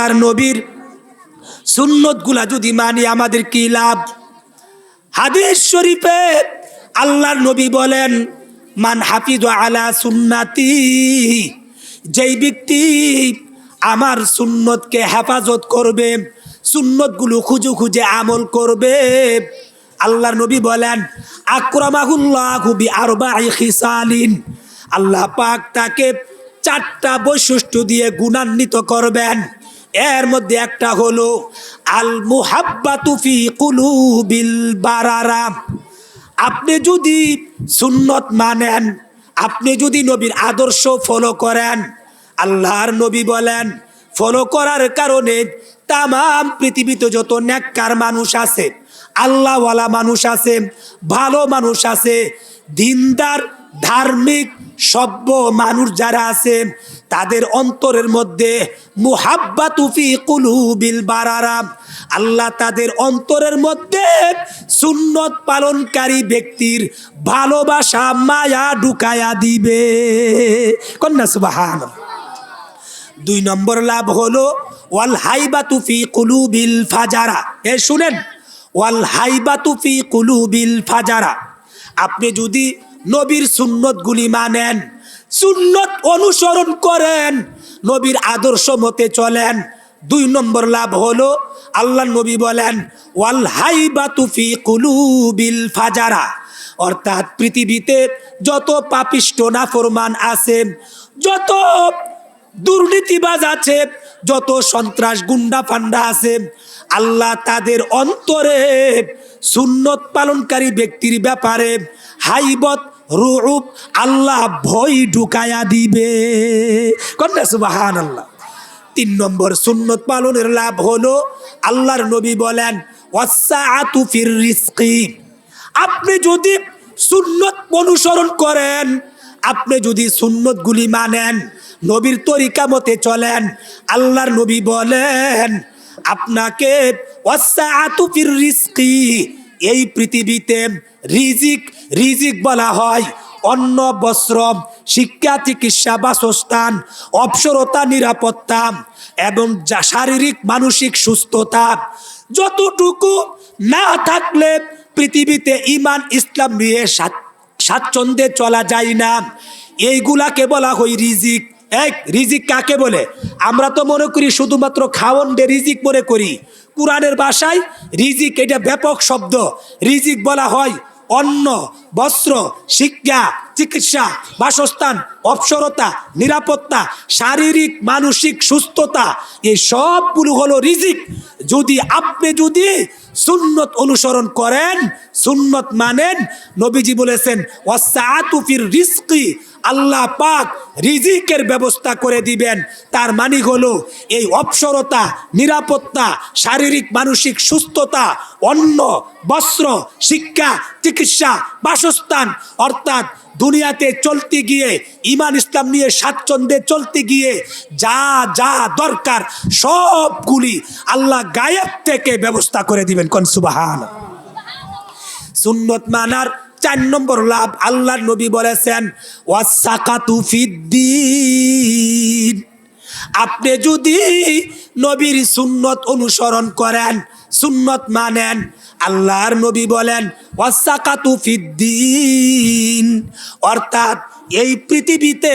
আল্লাহর নবীর সুন্নতগুলা যদি মানি, আমাদের কি লাভ? হাদিস শরীফে আল্লাহর নবী বলেন, মান হাফিজ আলা সুন্নাতি যেই ব্যক্তি আমার সুন্নতকে হেফাজত করবে, সুন্নতগুলো খুঁজে খুঁজে আমল করবে, আল্লাহর নবী বলেন, আক্রমাহুল্লাহ আরবাই খিসালিন আল্লাহ পাক তাকে চারটা বৈশিষ্ট্য দিয়ে গুণান্বিত করবেন। এর মধ্যে একটা হলো আল মুহাব্বাতু ফি কুলুবিল বারারা। আপনি যদি সুন্নত মানেন, আপনি যদি নবীর আদর্শ ফলো করেন, আল্লাহর নবী বলেন ফলো করার কারণে তাম পৃথিবীতে যত ন্যাক্কার মানুষ আছে, আল্লাহওয়ালা মানুষ আছে, ভালো মানুষ আছে, দিনদার ধার্মিক, সভ্য মানুষ যারা আছে, তাদের অন্তরের মধ্যে মুহাব্বা তুফি কুলুবিল বারারাম আল্লাহ তাদের অন্তরের মধ্যে সুন্নত পালনকারী ব্যক্তির ভালোবাসা মায়া ঢুকায়া দিবে। কন্যা সুবাহান দুই নম্বর লাভ হলো, ওয়াল হাইবা তুফি কুলুবিল ফাজারা। এ শুনেন, ওয়াল হাইবা তুফি কুলুবিল ফাজারা। আপনি যদি নবীর সুন্নতগুলি মানেন, সুন্নত অনুসরণ করেন, নবীর আদর্শ মতে চলেন। দুই নম্বর লাভ হলো, আল্লাহ নবী বলেন, ওয়াল হাইবা তুফি কুলুবিল ফাজারা। অর্থাৎ পৃথিবীতে যত পাপিষ্ট নাফরমান আছে, যত দুর্নীতিবাজ আছে, যত সন্ত্রাস গুন্ডা ফান্ডা আছে আল্লাহ তাদের অন্তরে সুন্নত পালনকারী ব্যক্তির ব্যাপারে হাইবত রূপ আল্লাহ ভয় ঢুকায়া দিবে। কন্যা সুবাহান আল্লাহ তিন নম্বর, সুন্নত পালনের লাভ হলো আল্লাহর নবী বলেন আপনি যদি সুন্নত অনুসরণ করেন, আপনি যদি সুন্নতগুলি মানেন, নবীর তরিকা মতে চলেন, আল্লাহর নবী বলেন আপনাকে ফির এই পৃথিবীতে রিজিক রিজিক বলা হয়। অন্ন বস্ত্র শিক্ষা, চিকিৎসা বাসস্থান অপসরতা নিরাপত্তা এবং যা শারীরিক, মানসিক সুস্থতা। যতটুকু না থাকলে পৃথিবীতে ইমান ইসলাম নিয়ে স্বাচ্ছ- স্বাচ্ছন্দ্যে চলা যায় না। এইগুলাকে বলা হয় রিজিক। এক রিজিক কাকে বলে? আমরা তো মনে করি শুধুমাত্র খাওয়ন ডে রিজিক মনে করি। কোরআনের বাসায় রিজিক এটা ব্যাপক শব্দ। রিজিক বলা হয় অন্ন, বস্ত্র, শিক্ষা, চিকিৎসা, বাসস্থান অপসরতা নিরাপত্তা, শারীরিক, মানসিক সুস্থতা। এই সবগুলো হলো রিজিক। যদি আপনি যদি সুন্নত অনুসরণ করেন, সুন্নত মানেন, নবীজি বলেছেন ওয়াসাতুফির রিস্কি আল্লাহ পাক রিজিকের ব্যবস্থা করে দিবেন। তার মানে হলো, এই অপসরতা, নিরাপত্তা, শারীরিক, মানসিক সুস্থতা, অন্ন, বস্ত্র, শিক্ষা, চিকিৎসা, বাসস্থান, অর্থাৎ দুনিয়াতে চলতে গিয়ে ইমান ইসলাম নিয়ে স্বাচ্ছন্দ্যে চলতে গিয়ে যা যা দরকার সবগুলি আল্লাহ গায়েব থেকে ব্যবস্থা করে দিবেন। কনসুবাহান সুন্নত মানার চার নম্বর লাভ আল্লাহ নবী বলেছেন আপনি যদি নবীর সুন্নত অনুসরণ করেন, সুন্নত মানেন, আল্লাহর নবী বলেন ওয়াসাকাতু ফিদ্দিন। অর্থাৎ এই পৃথিবীতে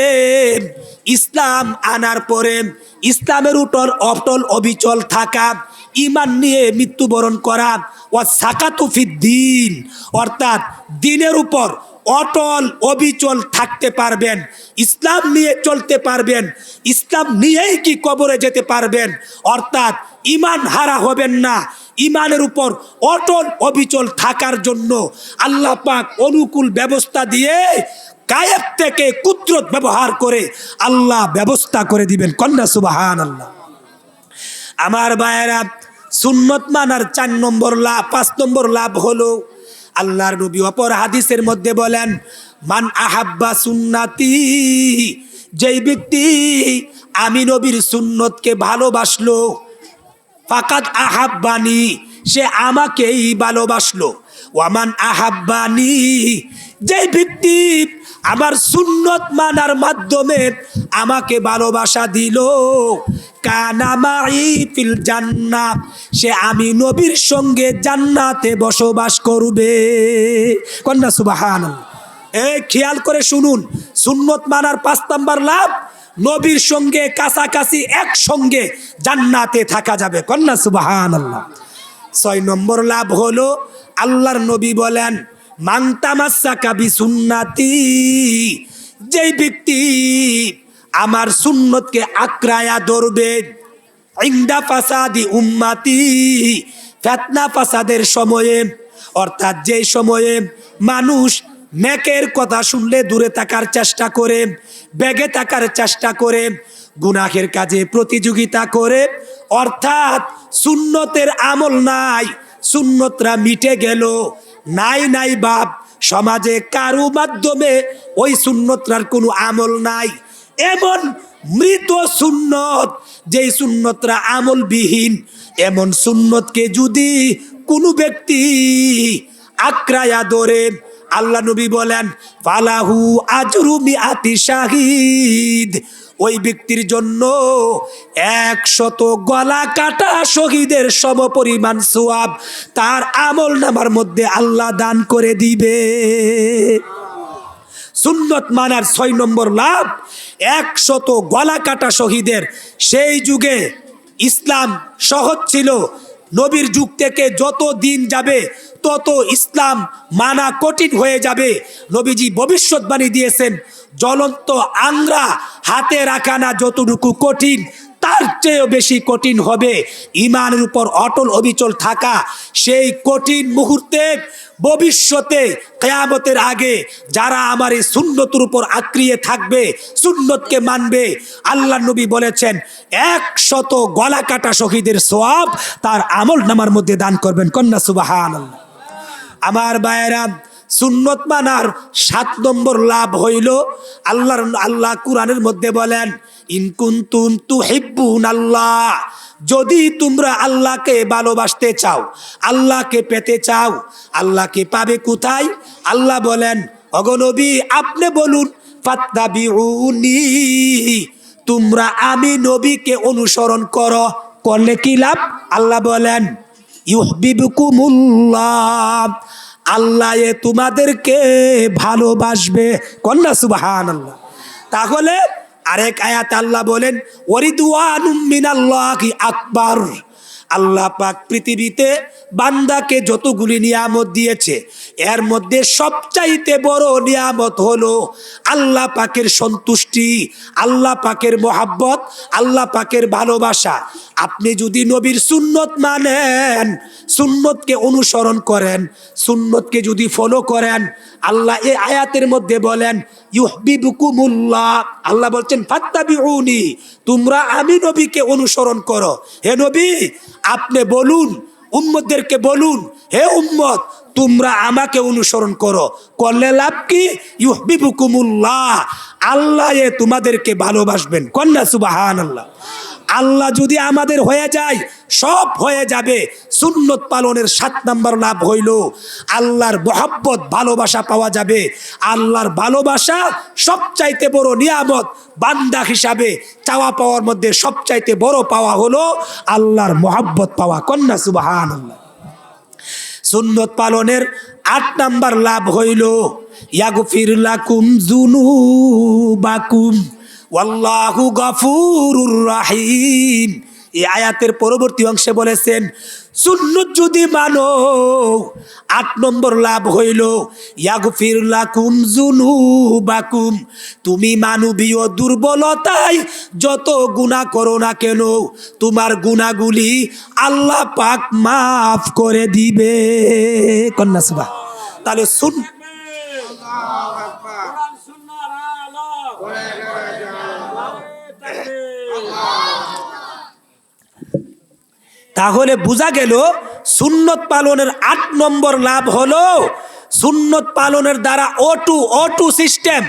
ইসলাম আনার পরে ইসলামের উপর অটল অবিচল থাকা ইমান নিয়ে মৃত্যুবরণ করা ও সাকাতুফিদ্দিন অর্থাৎ দিনের উপর অটল অবিচল থাকতে পারবেন। ইসলাম নিয়ে চলতে পারবেন। ইসলাম নিয়েই কি কবরে যেতে পারবেন? অর্থাৎ ইমান হারা হবেন না। ইমানের উপর অটল অবিচল থাকার জন্য আল্লাহ পাক অনুকূল ব্যবস্থা দিয়ে গায়েব থেকে কুদরত ব্যবহার করে আল্লাহ ব্যবস্থা করে দিবেন। কন্যা সুবাহান আল্লাহ আমার ভাইয়েরা, সুন্নত মানার চার নম্বর লাভ, পাঁচ নম্বর লাভ হলো আল্লাহর নবী অপর হাদিসের মধ্যে বলেন, মান আহাব্বা সুন্নাতি যেই ব্যক্তি আমি নবীর সুন্নতকে ভালোবাসলো ফাকাত আহাব্বানি, সে আমাকেই ভালোবাসলো। ওয়ামান আহাব্বানি যে ব্যক্তি আমার সুন্নত মানার মাধ্যমে আমাকে ভালোবাসা দিল। কানামাই ফিল জান্নাত সে আমি নবীর সঙ্গে জান্নাতে বসবাস করবে। কন্যা সুবাহান এ, খেয়াল করে শুনুন, সুন্নত মানার পাঁচ নাম্বার লাভ, নবীর সঙ্গে কাছাকাছি একসঙ্গে জান্নাতে থাকা যাবে। কন্যা সুবাহান আল্লাহ ছয় নম্বর লাভ হলো, আল্লাহর নবী বলেন মাংতামাসা কাবি সুন্নাতি যেই ব্যক্তি আমার সুন্নতকে আক্রায়া ধরবে, ইন্দা ফাসাদি উম্মাতি, ফেতনা ফাসাদের সময়ে, অর্থাৎ যে সময়ে মানুষ নেকের কথা শুনলে দূরে থাকার চেষ্টা করে, বেগে থাকার চেষ্টা করে, গুনাহের কাজে প্রতিযোগিতা করে, অর্থাৎ সুন্নতের আমল নাই, সুন্নতরা মিটে গেল নাই নাই বাপ, সমাজে কারু মাধ্যমে ওই সুন্নতরার কোনো আমল নাই। এমন মৃত সুন্নত, যেই সুন্নতরা আমলবিহীন, এমন সুন্নতকে যদি কোনো ব্যক্তি আক্রায়া ধরে, আল্লাহ নবী বলেন, ফালাহু আজরুমি আতি শাহিদ। ওই ব্যক্তির জন্য একশত গলা কাটা শহীদের সমপরিমাণ সোয়াব তার আমল নামার মধ্যে আল্লাহ দান করে দিবে। সুন্নত মানার ছয় নম্বর লাভ, একশত গলা কাটা শহীদের সেই যুগে ইসলাম সহজ ছিল। নবীর যুগ থেকে যত দিন যাবে, তত ইসলাম মানা কঠিন হয়ে যাবে। নবীজি ভবিষ্যৎবাণী দিয়েছেন জ্বলন্ত আংরা হাতে রাখা না যতটুকু কঠিন, তার চেয়েও বেশি কঠিন হবে। ইমানের উপর অটল অবিচল থাকা সেই কঠিন মুহূর্তে ভবিষ্যতে, কেয়ামতের আগে যারা আমার এই সুন্নতের উপর আক্রিয়ে থাকবে, সুন্নতকে মানবে, আল্লাহ নবী বলেছেন, একশত গলা কাটা শহীদের সোয়াব তার আমল নামার মধ্যে দান করবেন। কন্যা সুবাহান আমার বায়েরাম সুন্নত মানার সাত নম্বর লাভ হইল আল্লাহর, আল্লাহ কোরআনের মধ্যে বলেন ইনকুন্তুম তু হিব্বুন আল্লাহ যদি তোমরা আল্লাহকে ভালোবাসতে চাও, আল্লাহকে পেতে চাও, আল্লাহকে পাবে কোথায়? আল্লাহ বলেন অগনবী আপনি বলুন, ফাত্তাবিউনি তোমরা আমি নবীকে অনুসরণ করো, করলে কি লাভ? আল্লাহ বলেন, ইউহবিবুকুমুল্লাহ আল্লাহ তোমাদেরকে ভালোবাসবে। কন্যা সুবাহান আল্লাহ তাহলে আরেক আয়াত আল্লাহ বলেন ওরিদুয়ান মিনাল্লাহ আকবার। আল্লাহ পাক পৃথিবীতে বান্দাকে যতগুলি নিয়ামত দিয়েছে, এর মধ্যে সবচাইতে বড় নিয়ামত হলো আল্লাহ পাকের সন্তুষ্টি, আল্লাহ পাকের মোহাব্বত, আল্লাহ পাকের ভালোবাসা। আপনি যদি নবীর সুন্নত মানেন, সুন্নতকে অনুসরণ করেন, সুন্নতকে যদি ফলো করেন, আল্লাহ এই আয়াতের মধ্যে বলেন, ইউহবিবুকুমুল্লাহ। আল্লাহ বলছেন, ফাত্তাবিউনি। তোমরা আমি নবীকে অনুসরণ করো। হে নবী, আপনি বলুন উম্মদেরকে বলুন, হে উম্মদ তোমরা আমাকে অনুসরণ করো। করলে লাভ কি? ইউহবিবুকুমুল্লাহ। আল্লাহ তোমাদেরকে ভালোবাসবেন। কন্যা সুবাহান আল্লাহ আল্লাহ যদি আমাদের হয়ে যায়, সব হয়ে যাবে। সুন্নত পালনের সাত নাম্বার লাভ হইল, আল্লাহর মহাব্বত, ভালোবাসা পাওয়া যাবে। আল্লাহর ভালোবাসা সবচাইতে বড় নিয়ামত, বান্দা হিসাবে চাওয়া পাওয়ার মধ্যে সবচাইতে বড় পাওয়া হলো আল্লাহর মহাব্বত পাওয়া। কন্যা সুবাহান সুন্নত পালনের আট নাম্বার লাভ হইল, ইয়াগফির লাকুম জুনুবাকুম ওয়াল্লাহু গাফুরুর রাহিম। এই আয়াতের পরবর্তী অংশে বলেছেন, সুন্নত যদি মানো, আট নম্বর লাভ হইল, ইয়াগফির লাকুম জুনুবাকুম তুমি মানবীয় দুর্বলতায় যত গুণা করো না কেন, তোমার গুণাগুলি আল্লাহ পাক মাফ করে দিবে। কন্যা সুবা তাহলে শুন তাহলে বোঝা গেল সুন্নত পালনের আট নম্বর লাভ হলো সুন্নত পালনের দ্বারা অটু অটু সিস্টেম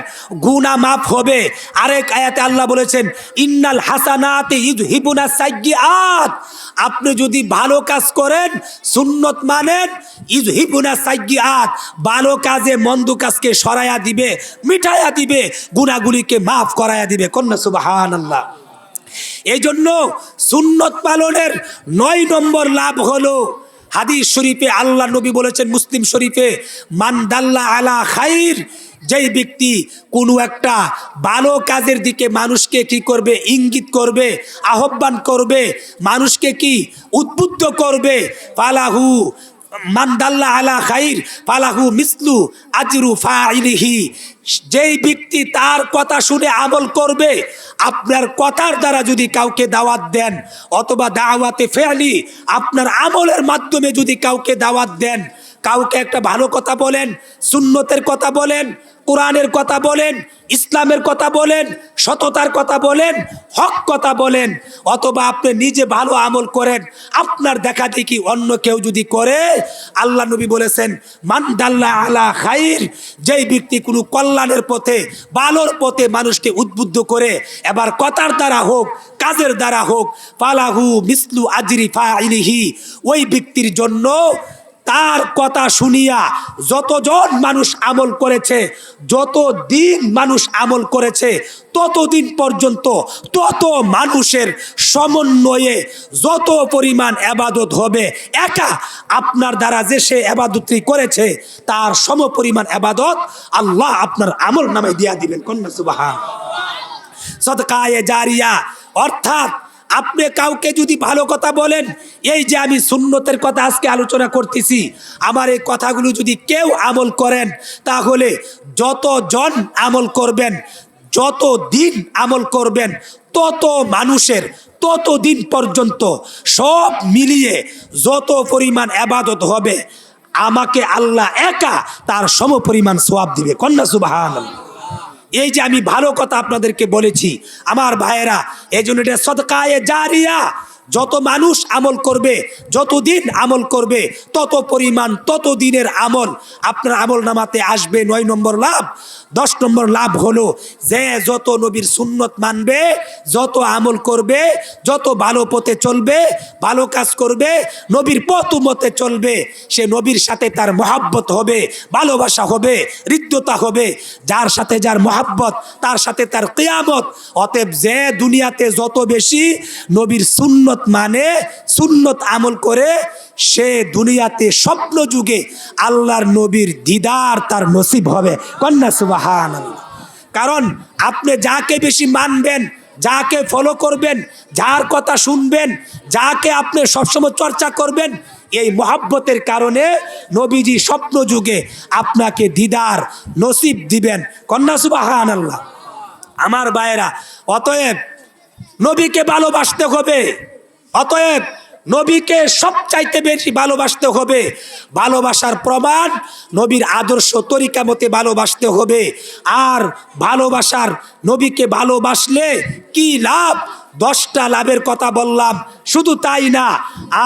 গুনা মাফ হবে। আরেক আয়াতে আল্লাহ বলেছেন, ইন্নাল হাসানাতে হিবুনা সাইয়্যাত আপনি যদি ভালো কাজ করেন, সুন্নত মানেন ইদ হিবুনা সাইয়্যাত ভালো কাজে মন্দ কাজকে সরায়া দিবে মিঠাইয়া দিবে গুনাগুলিকে মাফ করায়া দিবে। কন্যা সুবহানাল্লাহ। এই জন্য সুন্নত পালনের নয় নম্বর লাভ হলো হাদিস শরীফে আল্লাহ নবী বলেছেন মুসলিম শরীফে মানদাল্লা আলা খাইর যেই ব্যক্তি কোনো একটা ভালো কাজের দিকে মানুষকে কি করবে, ইঙ্গিত করবে, আহ্বান করবে, মানুষকে কি উদ্বুদ্ধ করবে পালাহু মানদাল্লা আলা খাইর মিসলু আজরু ফাইলিহি যেই ব্যক্তি তার কথা শুনে আমল করবে, আপনার কথার দ্বারা যদি কাউকে দাওয়াত দেন অথবা দাওয়াতে ফেলি আপনার আমলের মাধ্যমে যদি কাউকে দাওয়াত দেন, কাউকে একটা ভালো কথা বলেন, সুন্নতের কথা বলেন কোরআনের কথা বলেন, ইসলামের কথা বলেন, সততার কথা বলেন, হক কথা বলেন, অথবা আপনি নিজে ভালো আমল করেন, আপনার দেখা দেখি অন্য কেউ যদি করে, আল্লাহ নবী বলেছেন মানদাল্লা আলা খাইর যেই ব্যক্তি কোনো কল্যাণের পথে, ভালোর পথে মানুষকে উদ্বুদ্ধ করে, এবার কথার দ্বারা হোক, কাজের দ্বারা হোক পালাহু মিসলু আজরি ফাইলিহি, ওই ব্যক্তির জন্য তার কথা শুনিয়া যতজন মানুষ আমল করেছে যত দিন মানুষ আমল করেছে, ততদিন পর্যন্ত তত মানুষের সমন্বয়ে যত পরিমাণ আবাদত হবে একা আপনার দ্বারা যে সে আবাদতটি করেছে, তার সম পরিমাণ আবাদত আল্লাহ আপনার আমল নামে দিয়া দিবেন। কন্যা সুবাহা সদকায়ে জারিয়া, অর্থাৎ আপনি কাউকে যদি ভালো কথা বলেন, এই যে আমি সুন্নতের কথা আজকে আলোচনা করতেছি, আমার এই কথাগুলো যদি কেউ আমল করেন, তাহলে যতজন আমল করবেন যত দিন আমল করবেন, তত মানুষের তত দিন পর্যন্ত সব মিলিয়ে যত পরিমাণ আবাদত হবে, আমাকে আল্লাহ একা তার সম পরিমাণ সোয়াব দিবে। কন্যা সুবাহান এই যে আমি ভালো কথা আপনাদেরকে বলেছি আমার ভাইয়েরা এই জন্য এটা সদকায়ে জারিয়া যত মানুষ আমল করবে, যত দিন আমল করবে, তত পরিমাণ, তত দিনের আমল আপনার আমল নামাতে আসবে। নয় নম্বর লাভ। দশ নম্বর লাভ হলো যে যত নবীর সুন্নত মানবে, যত আমল করবে, যত ভালো পথে চলবে, ভালো কাজ করবে, নবীর পথ মতে চলবে, সে নবীর সাথে তার মহাব্বত হবে, ভালোবাসা হবে, হৃদ্যতা হবে। যার সাথে যার মহাব্বত, তার সাথে তার কেয়ামত। অতএব যে দুনিয়াতে যত বেশি নবীর সুন্নত মানে সুন্নত আমল করে সে দুনিয়াতে স্বপ্ন যুগে আল্লাহর নবীর দিদার তার নসিব হবে। কন্যা সুবাহান কারণ আপনি যাকে বেশি মানবেন, যাকে ফলো করবেন, যার কথা শুনবেন, যাকে আপনি সবসময় চর্চা করবেন, এই মহাব্বতের কারণে নবীজি স্বপ্ন যুগে আপনাকে দিদার নসিব দিবেন। কন্যা সুবাহান আল্লাহ আমার ভাইয়েরা, অতএব নবীকে ভালোবাসতে হবে। অতএব নবীকে সবচাইতে বেশি ভালোবাসতে হবে। ভালোবাসার প্রমাণ নবীর আদর্শ তরিকা মতে ভালোবাসতে হবে। আর ভালোবাসার নবীকে ভালোবাসলে কি লাভ? দশটা লাভের কথা বললাম, শুধু তাই না।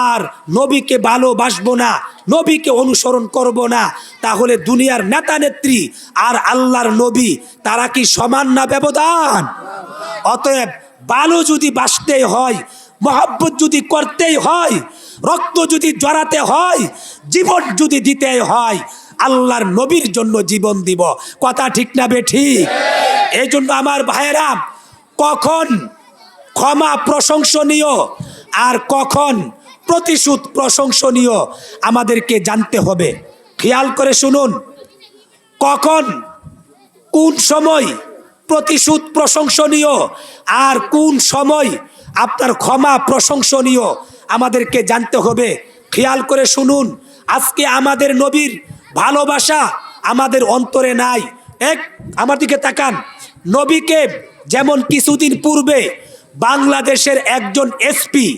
আর নবীকে ভালোবাসবো না, নবীকে অনুসরণ করব না। তাহলে দুনিয়ার নেতা নেত্রী আর আল্লাহর নবী, তারা কি সমান না ব্যবধান? অতএব ভালো যদি বাসতে হয় মহাব্বত যদি করতেই হয়, রক্ত যদি জড়াতে হয়, জীবন যদি দিতে হয়, আল্লাহর নবীর জন্য জীবন দিব। কথা ঠিক না বে ঠিক? এই জন্য আমার ভাইয়েরা, কখন ক্ষমা প্রশংসনীয় আর কখন প্রতিশোধ প্রশংসনীয় আমাদেরকে জানতে হবে। খেয়াল করে শুনুন, কখন, কোন সময় প্রতিশোধ প্রশংসনীয় আর কোন সময় আপনার ক্ষমা প্রশংসনীয়। আমাদেরকে জানতে হবে। খেয়াল করে শুনুন, আজকে আমাদের নবীর ভালোবাসা আমাদের অন্তরে নাই। এক, আমার দিকে তাকান। নবীকে যেমন কিছুদিন পূর্বে বাংলাদেশের একজন এসপি,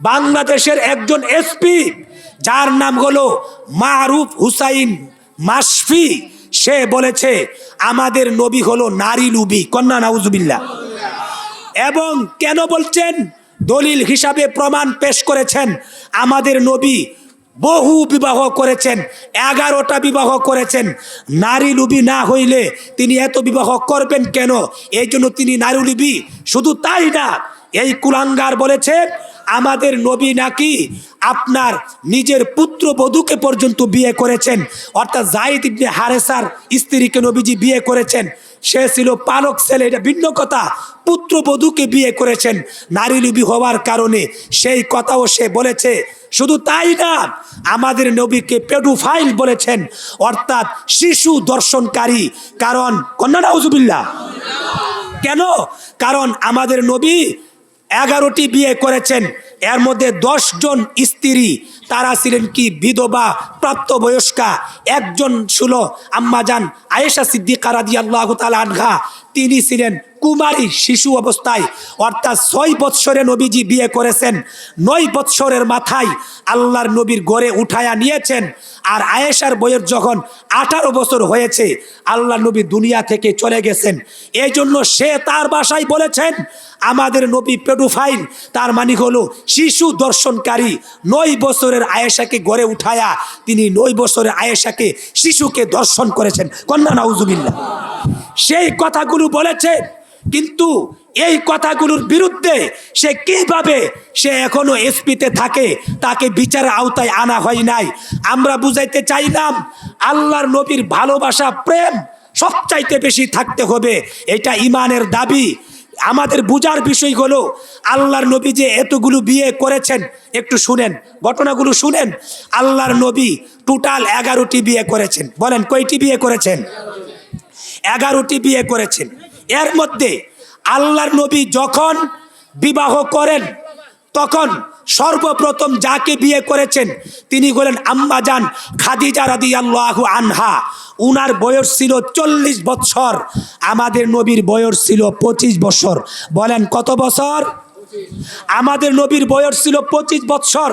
বাংলাদেশের একজন এসপি, যার নাম হলো মারুফ হুসাইন মাসফি সে বলেছে, আমাদের নবী হলো নারী লুবি। কন্যা নাউজুবিল্লা এবং কেন বলছেন? দলিল হিসাবে প্রমাণ পেশ করেছেন। আমাদের নবী বহু বিবাহ করেছেন, এগারোটা বিবাহ করেছেন। নারী লুবি না হইলে তিনি এত বিবাহ করবেন কেন? এই জন্য তিনি নারী লুবি শুধু তাই না, এই কুলাঙ্গার বলেছে, আমাদের নবী নাকি আপনার নিজের পুত্র বধূকে পর্যন্ত বিয়ে করেছেন। অর্থাৎ জাইদ ইবনে হারেসার স্ত্রীকে নবীজি বিয়ে করেছেন। সে ছিল পালক ছেলে, এটা ভিন্ন কথা। পুত্র বধূকে বিয়ে করেছেন, নারী লিবি হওয়ার কারণে। সেই কথাও সে বলেছে, শুধু তাই না, আমাদের নবীকে পেডুফাইল বলেছেন, অর্থাৎ শিশু দর্শনকারী। কারণ, কন্যা নাউজুবিল্লাহ। কেন? কারণ আমাদের নবী এগারোটি বিয়ে করেছেন এর মধ্যে জন স্ত্রী, তারা ছিলেন কি? বিধবা, প্রাপ্তবয়স্কা। একজন ছিল আম্মাজান আয়েশা সিদ্দিকা রাদি আল্লাহ আনঘা তিনি ছিলেন কুমারী শিশু অবস্থায়। অর্থাৎ ছয় বৎসরে নবীজি বিয়ে করেছেন। নয় বৎসরের মাথায় আল্লাহর নবীর গড়ে উঠায়া নিয়েছেন। আর আয়েশার বইয়ের যখন আঠারো বছর হয়েছে আল্লাহ নবী দুনিয়া থেকে চলে গেছেন। এই জন্য সে তার বাসায় বলেছেন, আমাদের নবী পেডুফাইল তার মানে হলো শিশু দর্শনকারী নয় বছরের আয়েশাকে গড়ে উঠায়া তিনি নয় বছরের আয়েশাকে শিশুকে দর্শন করেছেন। কন্যা নাউজুবিল্লা সেই কথাগুলো বলেছে, কিন্তু এই কথাগুলোর বিরুদ্ধে সে কীভাবে সে এখনও এসপিতে থাকে, তাকে বিচারের আওতায় আনা হয় নাই। আমরা বুঝাইতে চাইলাম, আল্লাহর নবীর ভালোবাসা, প্রেম সবচাইতে বেশি থাকতে হবে। এটা ইমানের দাবি। আমাদের বুজার বিষয় হলো, আল্লাহর নবী যে এতগুলো বিয়ে করেছেন, একটু শুনেন, ঘটনাগুলো শুনেন। আল্লাহর নবী টোটাল এগারোটি বিয়ে করেছেন। বলেন, কয়টি বিয়ে করেছেন? এগারোটি বিয়ে করেছেন। এর মধ্যে আল্লাহর নবী যখন বিবাহ করেন তখন সর্বপ্রথম যাকে বিয়ে করেছেন, তিনি হলেন আম্মাজান খাদিজা রাদি আল্লাহু আনহা। উনার বয়স ছিল চল্লিশ বছর আমাদের নবীর বয়স ছিল পঁচিশ বছর বলেন কত বছর আমাদের নবীর বয়স ছিল পঁচিশ বছর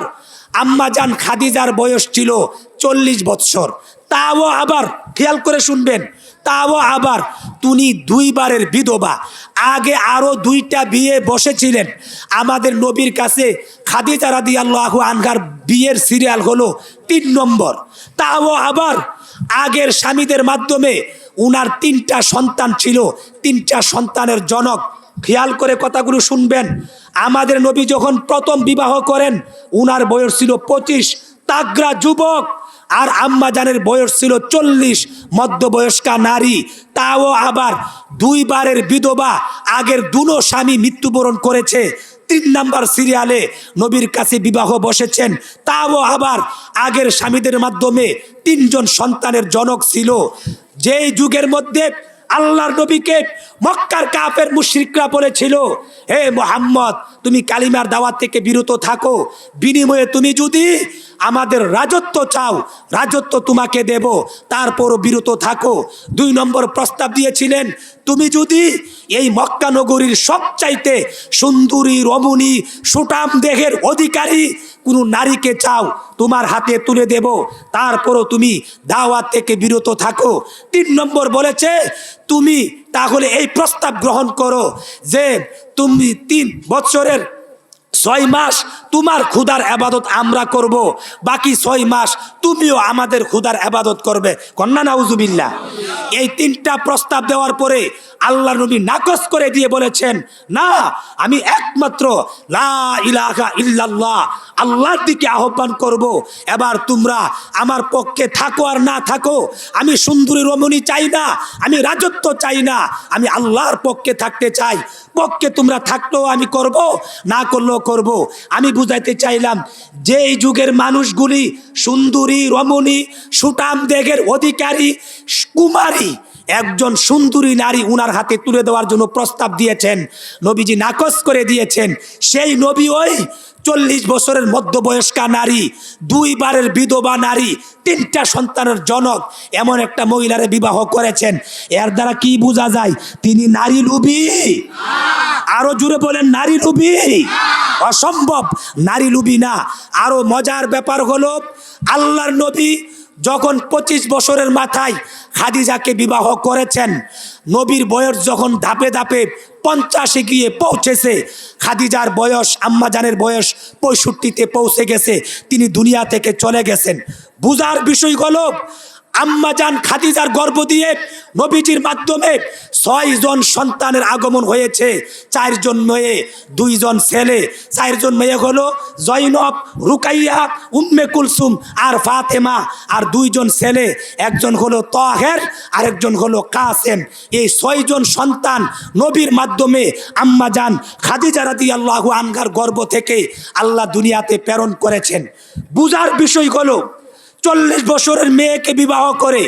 আম্মাজান খাদিজার বয়স ছিল চল্লিশ বছর তাও আবার খেয়াল করে শুনবেন তাও আবার তুমি দুইবারের বিধবা। আগে আরও দুইটা বিয়ে বসেছিলেন। আমাদের নবীর কাছে খাদিজা রাদি আল্লাহ আনগার বিয়ের সিরিয়াল হলো তিন নম্বর। তাও আবার আগের স্বামীদের মাধ্যমে উনার তিনটা সন্তান ছিল, তিনটা সন্তানের জনক। খেয়াল করে কথাগুলো শুনবেন। আমাদের নবী যখন প্রথম বিবাহ করেন, উনার বয়স ছিল পঁচিশ। তাগরা যুবক আর আম্মাজানের বয়স ছিল চল্লিশ, মধ্যবয়স্কা নারী। তাও আবার দুইবারের বিধবা, আগের দুনো স্বামী মৃত্যুবরণ করেছে। তিন নাম্বার সিরিয়ালে নবীর কাছে বিবাহ বসেছেন। তাও আবার আগের স্বামীদের মাধ্যমে তিনজন সন্তানের জনক ছিল। যেই যুগের মধ্যে আল্লাহর নবীকে মক্কার কাপের মুশ্রিকরা বলেছিল, হে মোহাম্মদ, তুমি কালিমার দাওয়াত থেকে বিরত থাকো। বিনিময়ে তুমি যদি আমাদের রাজত্ব চাও, রাজত্ব তোমাকে দেব। তারপরও বিরত থাকো। দুই নম্বর প্রস্তাব দিয়েছিলেন তুমি যদি এই মক্কা নগরীর সবচাইতে সুন্দরী, রমণী সুটাম দেহের অধিকারী কোনো নারীকে চাও, তোমার হাতে তুলে দেব। তারপরও তুমি দাওয়াত থেকে বিরত থাকো। তিন নম্বর বলেছে, তুমি তাহলে এই প্রস্তাব গ্রহণ করো যে তুমি তিন বছরের ছয় মাস তোমার ক্ষুদার আবাদত আমরা করব, বাকি ছয় মাস তুমিও আমাদের ক্ষুদার আবাদত করবে। কন্যা নাউজুবিল্লা এই তিনটা প্রস্তাব দেওয়ার পরে আল্লাহ নবী নাকচ করে দিয়ে বলেছেন, না, আমি একমাত্র লা আল্লাহর দিকে আহ্বান করব। এবার তোমরা আমার পক্ষে থাকো আর না থাকো। আমি সুন্দরী রমণী চাই না, আমি রাজত্ব চাই না, আমি আল্লাহর পক্ষে থাকতে চাই। পক্ষে তোমরা থাকলেও আমি করব, না করলেও করব। আমি বুঝাইতে চাইলাম, যেই যুগের মানুষগুলি সুন্দরী রমণী সুটাম দেগের অধিকারী কুমারী একজন সুন্দরী নারী উনার হাতে তুলে দেওয়ার জন্য প্রস্তাব দিয়েছেন। নবীজি নাকচ করে দিয়েছেন। সেই নবী ওই চল্লিশ বছরের মধ্যবয়স্কা নারী, দুইবারের বিধবা নারী, তিনটা সন্তানের জনক এমন একটা মহিলারে বিবাহ করেছেন। এর দ্বারা কি বোঝা যায়? তিনি নারী লুবি আরও জুড়ে বলেন, নারী লুবি অসম্ভব, নারী লুবি না। আরও মজার ব্যাপার হলো, আল্লাহর নবী যখন পঁচিশ বছরের মাথায় খাদিজাকে বিবাহ করেছেন, নবীর বয়স যখন ধাপে ধাপে পঞ্চাশে গিয়ে পৌঁছেছে, খাদিজার বয়স, আম্মাজানের বয়স পঁয়ষট্টিতে পৌঁছে গেছে, তিনি দুনিয়া থেকে চলে গেছেন। বুজার বিষয় বিষয়গুলো আম্মাজান খাদিজার গর্ভ দিয়ে নবীজির মাধ্যমে ছয় জন সন্তানের আগমন হয়েছে। চারজন মেয়ে, দুইজন ছেলে। চারজন মেয়ে হলো জৈনব রুকাইয়া, উম্মে কুলসুম আর ফাতেমা। আর দুইজন ছেলে, একজন হলো তহের, আরেকজন হলো কাসেম। এই ছয়জন সন্তান নবীর মাধ্যমে আম্মাজান খাদিজা রাদি আল্লাহ আনগার গর্ভ থেকে আল্লাহ দুনিয়াতে প্রেরণ করেছেন। বুজার বিষয় হলো চল্লিশ বছরের মেয়েকে বিবাহ করে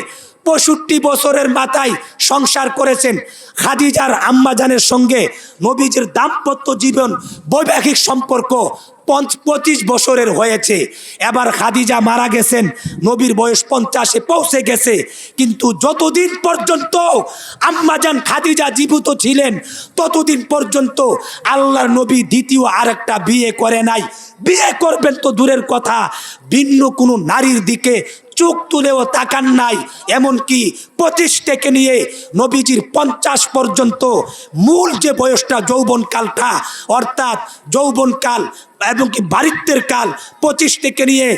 পঁয়ষট্টি বছরের মাথায় সংসার করেছেন। খাদিজার আম্মাজানের সঙ্গে নবীজির দাম্পত্য জীবন বৈবাহিক সম্পর্ক পঁচিশ বছরের হয়েছে। এবার খাদিজা মারা গেছেন, নবীর বয়স পঞ্চাশে পৌঁছে গেছে। কিন্তু যতদিন পর্যন্ত আম্মাজান খাদিজা জীবিত ছিলেন, ততদিন পর্যন্ত আল্লাহর নবী দ্বিতীয় আরেকটা বিয়ে করে নাই। বিয়ে করবেন তো দূরের কথা, ভিন্ন কোনো নারীর দিকে চোখ তুলেও তাকান নাই। এমনকি পঁচিশ থেকে নিয়ে নবীজির পঞ্চাশ পর্যন্ত মূল যে বয়সটা যৌবনকালটা, অর্থাৎ যৌবনকাল এবং কি বারিত্বের কাল পঁচিশ থেকে নিয়ে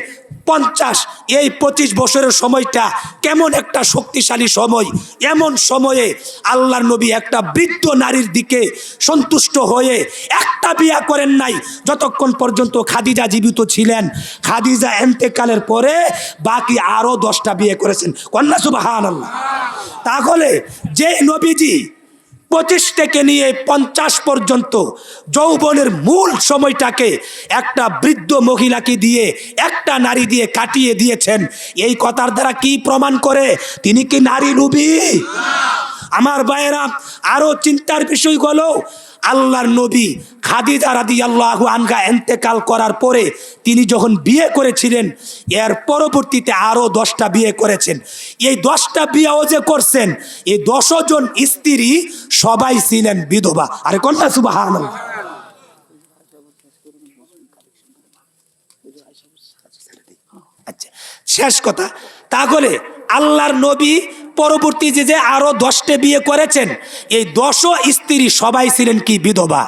পঞ্চাশ। এই পঁচিশ বছরের সময়টা কেমন একটা শক্তিশালী সময়, এমন সময়ে আল্লাহর নবী একটা বৃদ্ধ নারীর দিকে সন্তুষ্ট হয়ে একটা বিয়া করেন নাই। যতক্ষণ পর্যন্ত খাদিজা জীবিত ছিলেন, খাদিজা এন্তেকালের পরে বাকি আরও দশটা বিয়ে করেছেন। কন্যা সুবাহান তাহলে যে নবীজি পঁচিশ থেকে নিয়ে পঞ্চাশ পর্যন্ত যৌবনের মূল সময়টাকে একটা বৃদ্ধ মহিলাকে দিয়ে, একটা নারী দিয়ে কাটিয়ে দিয়েছেন। এই কথার দ্বারা কি প্রমাণ করে? তিনি কি নারী রুবি আমার ভাইয়েরা, আরও চিন্তার বিষয় হলো, আল্লাহর নবী খাদিজা রাদি আল্লাহ আনগা এন্তেকাল করার পরে তিনি যখন বিয়ে করেছিলেন, এর পরবর্তীতে আরও দশটা বিয়ে করেছেন। এই দশটা বিয়েও যে করছেন, এই দশজন স্ত্রী সবাই ছিলেন বিধবা। আরে কন্যা সুবাহ আচ্ছা শেষ কথা। তাহলে আল্লাহর নবী পরবর্তী যে যে আরও দশটা বিয়ে করেছেন, এই দশ স্ত্রী সবাই ছিলেন কি বিধবা?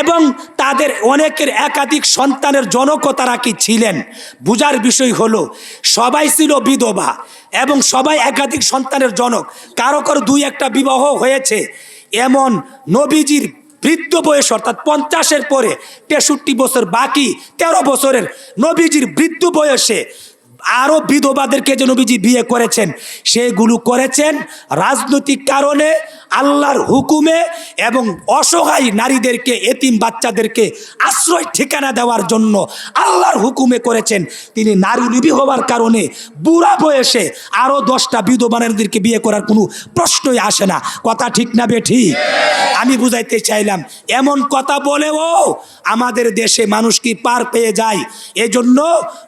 এবং তাদের অনেকের একাধিক সন্তানের জনকও তারা কি ছিলেন? বুজার বিষয় হলো, সবাই ছিল বিধবা এবং সবাই একাধিক সন্তানের জনক। কারও কারও দুই একটা বিবাহ হয়েছে। এমন নবীজির বৃদ্ধ বয়স, অর্থাৎ পঞ্চাশের পরে তেষট্টি বছর বাকি, তেরো বছরের নবীজির বৃদ্ধ বয়সে আরও বিধবাদেরকে যে নবীজি বিয়ে করেছেন সেগুলো করেছেন। রাজনৈতিক কারণে আল্লাহর হুকুমে এবং অসহায় নারীদেরকে, এতিম বাচ্চাদেরকে আশ্রয় ঠিকানা দেওয়ার জন্য আল্লাহর হুকুমে করেছেন। তিনি নারী লিবি হওয়ার কারণে বুড়া বয়সে আরও দশটা বিধবা নারীদেরকে বিয়ে করার কোনো প্রশ্নই আসে না। কথা ঠিক না বে ঠিক? আমি বুঝাইতে চাইলাম, এমন কথা বলেও আমাদের দেশে মানুষ কি পার পেয়ে যায়? এজন্য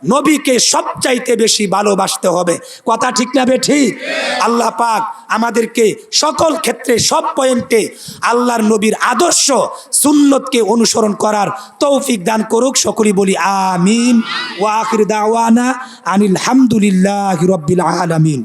নবীকে সবচাইতে বেশি ভালোবাসতে হবে। কথা ঠিক না বে ঠিক? আল্লাহ পাক আমাদেরকে সকল ক্ষেত্রে সব পয়েন্টে আল্লাহর নবীর আদর্শ সুন্নতকে অনুসরণ করার তৌফিক দান করুক। সকলেই বলি আমিন। ওয়াকির দাওয়ানা আনিল হামদুলিল্লাহি রাব্বিল আলামিন।